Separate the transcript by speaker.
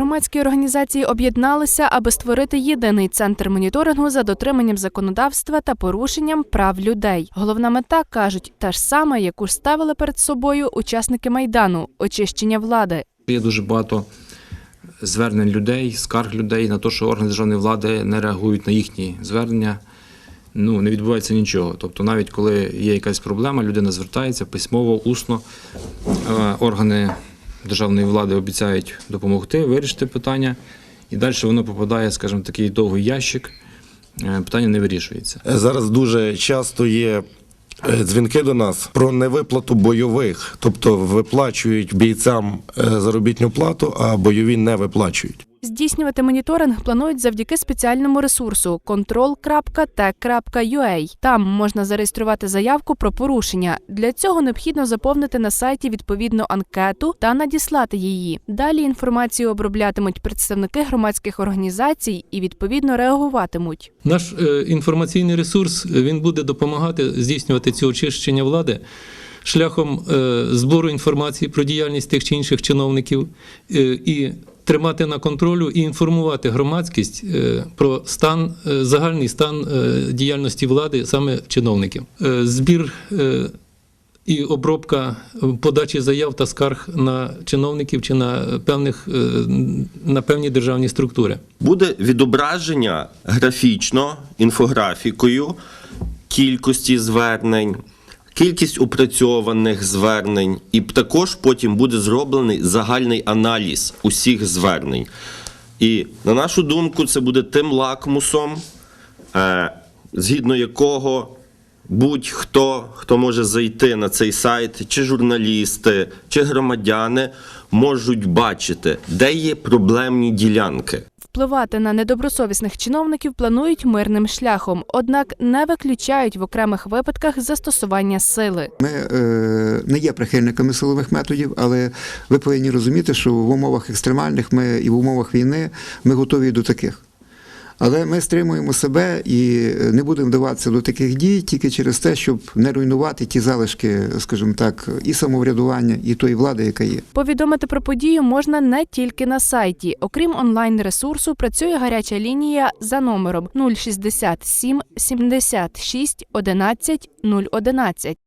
Speaker 1: громадські організації об'єдналися, аби створити єдиний центр моніторингу за дотриманням законодавства та порушенням прав людей. Головна мета кажуть та ж сама, яку ставили перед собою учасники майдану очищення влади.
Speaker 2: Є дуже багато звернень людей, скарг людей на те, що органи державної влади не реагують на їхні звернення. Ну, не відбувається нічого. Тобто, навіть коли є якась проблема, людина звертається письмово, усно. е, Органи державної влади обіцяють допомогти, вирішити питання, і далі воно попадає, скажімо, в такий довгий ящик. е, Питання не вирішується.
Speaker 3: Зараз дуже часто є е, дзвінки до нас про невиплату бойових, тобто виплачують бійцям е, заробітну плату, а бойові не виплачують.
Speaker 1: Здійснювати моніторинг планують завдяки спеціальному ресурсу control.tech.ua. Там можна зареєструвати заявку про порушення. Для цього необхідно заповнити на сайті відповідну анкету та надіслати її. Далі інформацію оброблятимуть представники громадських організацій і відповідно реагуватимуть.
Speaker 4: Наш е, інформаційний ресурс е, він буде допомагати здійснювати ці очищення влади шляхом е, збору інформації про діяльність тих чи інших чиновників і тримати на контролю і інформувати громадськість е, про стан, е, загальний стан е, діяльності влади саме чиновників. Збір і обробка подачі заяв та скарг на чиновників чи на певних на певні державні структури.
Speaker 5: буде відображення графічно інфографікою кількості звернень, кількість опрацьованих звернень, і також потім буде зроблений загальний аналіз усіх звернень. І на нашу думку, це буде тим лакмусом, е, згідно якого будь-хто, хто може зайти на цей сайт, чи журналісти, чи громадяни, можуть бачити, де є проблемні ділянки.
Speaker 1: Впливати на недобросовісних чиновників планують мирним шляхом, однак не виключають в окремих випадках застосування сили.
Speaker 6: Ми е, не є прихильниками силових методів, але ви повинні розуміти, що в умовах екстремальних ми і в умовах війни ми готові до таких. Але ми стримуємо себе і не будемо вдаватися до таких дій тільки через те, щоб не руйнувати ті залишки, скажімо так, і самоврядування, і тої влади, яка є.
Speaker 1: Повідомити про подію можна не тільки на сайті. Окрім онлайн-ресурсу, працює гаряча лінія за номером 067 76 11 011.